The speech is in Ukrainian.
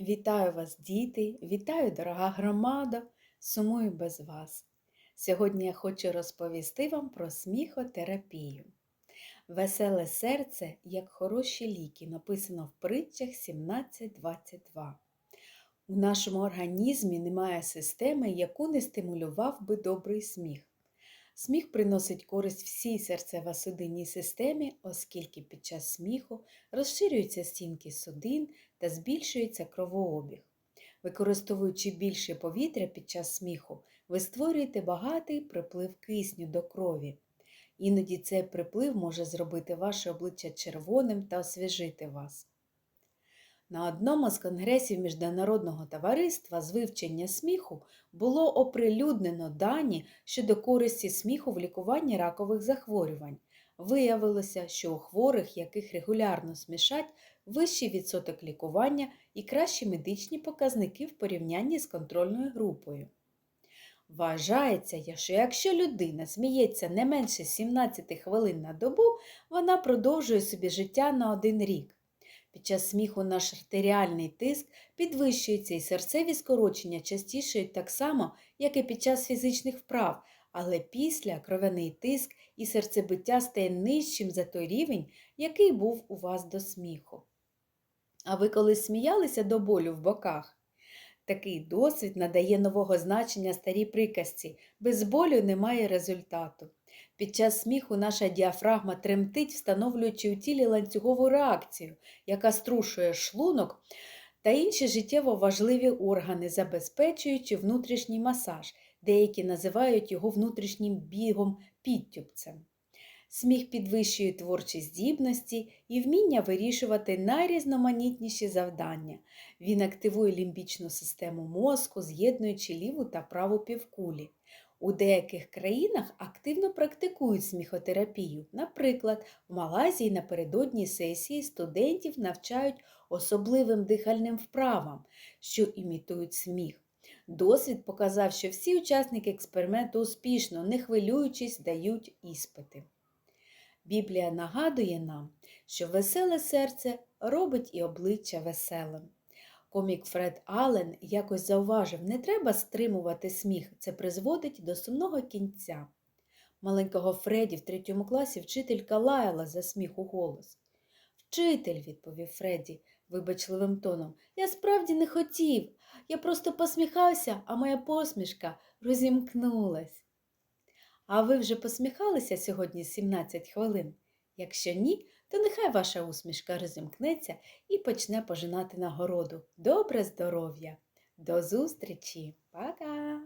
Вітаю вас, діти! Вітаю, дорога громада! Сумую без вас. Сьогодні я хочу розповісти вам про сміхотерапію. Веселе серце, як хороші ліки, написано в притчах 17.22. У нашому організмі немає системи, яку не стимулював би добрий сміх. Сміх приносить користь всій серцево-судинній системі, оскільки під час сміху розширюються стінки судин та збільшується кровообіг. Використовуючи більше повітря під час сміху, ви створюєте багатий приплив кисню до крові. Іноді цей приплив може зробити ваше обличчя червоним та освіжити вас. На одному з конгресів Міжнародного товариства з вивчення сміху було оприлюднено дані щодо користі сміху в лікуванні ракових захворювань. Виявилося, що у хворих, яких регулярно смішать, вищий відсоток лікування і кращі медичні показники в порівнянні з контрольною групою. Вважається, що якщо людина сміється не менше 17 хвилин на добу, вона продовжує собі життя на один рік. Під час сміху наш артеріальний тиск підвищується і серцеві скорочення частішають так само, як і під час фізичних вправ, але після кровяний тиск і серцебиття стає нижчим за той рівень, який був у вас до сміху. А ви коли сміялися до болю в боках? Такий досвід надає нового значення старій приказці без болю немає результату. Під час сміху наша діафрагма тремтить, встановлюючи у тілі ланцюгову реакцію, яка струшує шлунок та інші життєво важливі органи, забезпечуючи внутрішній масаж, деякі називають його внутрішнім бігом підтюпцем. Сміх підвищує творчі здібності і вміння вирішувати найрізноманітніші завдання. Він активує лімбічну систему мозку, з'єднуючи ліву та праву півкулі. У деяких країнах активно практикують сміхотерапію. Наприклад, в Малайзії напередодні сесії студентів навчають особливим дихальним вправам, що імітують сміх. Досвід показав, що всі учасники експерименту успішно, не хвилюючись, дають іспити. Біблія нагадує нам, що веселе серце робить і обличчя веселим. Комік Фред Аллен якось зауважив, не треба стримувати сміх, це призводить до сумного кінця. Маленького Фредді в третьому класі вчителька лаяла за сміх у голос. Вчитель, відповів Фредді вибачливим тоном, я справді не хотів. Я просто посміхався, а моя посмішка розімкнулась. А ви вже посміхалися сьогодні 17 хвилин? Якщо ні, то нехай ваша усмішка розімкнеться і почне пожинати нагороду. Добре здоров'я! До зустрічі! Пока!